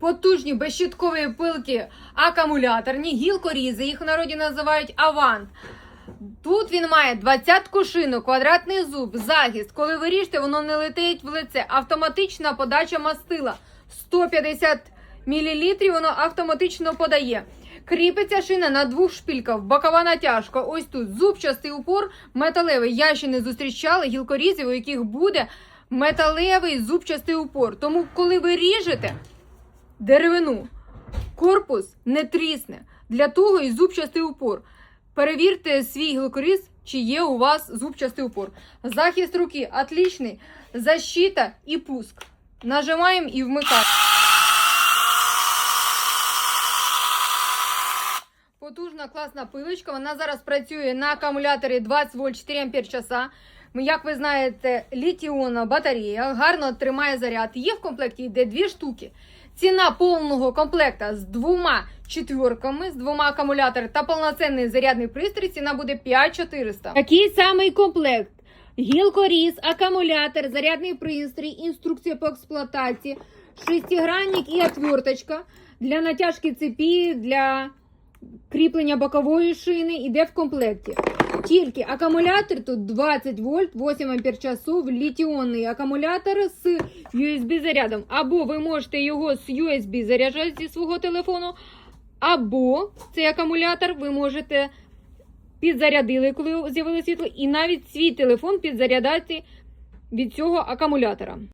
потужні безщиткові пилки акумуляторні, гілкорізи, їх в народі називають авант. Тут він має 20 шинок, квадратний зуб, захист. Коли ви ріжете, воно не летить в лице. Автоматична подача мастила. 150 мл воно автоматично подає. Кріпиться шина на двох шпільках, бокова натяжка. Ось тут зубчастий упор, металевий. Я ще не зустрічала гілкорізів, у яких буде металевий зубчастий упор. Тому, коли ви ріжете деревину, корпус не трісне. Для того і зубчастий упор. Перевірте свій гілкоріз, чи є у вас зубчастий упор. Захист руки отличний. Защита і пуск. Нажимаємо і вмикаємо. Потужна класна пилочка. Вона зараз працює на акумуляторі 20 вольт 4 ампер часа. Як ви знаєте, літіонна батарея гарно тримає заряд. Є в комплекті йде дві штуки. Ціна повного комплекта з двома четверками, з двома акумуляторами та повноцінний зарядний пристрій. Ціна буде 5400. Такий самий комплект. Гілкоріз, акумулятор, зарядний пристрій, інструкція по експлуатації, шестигранник і отверточка для натяжки цепі, для кріплення бокової шини іде в комплекті. Тільки акумулятор тут 20 вольт, 8 ампер літіонний акумулятор з USB зарядом. Або ви можете його з USB заряджати зі свого телефону, або цей акумулятор ви можете підзарядили, коли з'явилося світло, і навіть свій телефон підзарядати від цього акумулятора.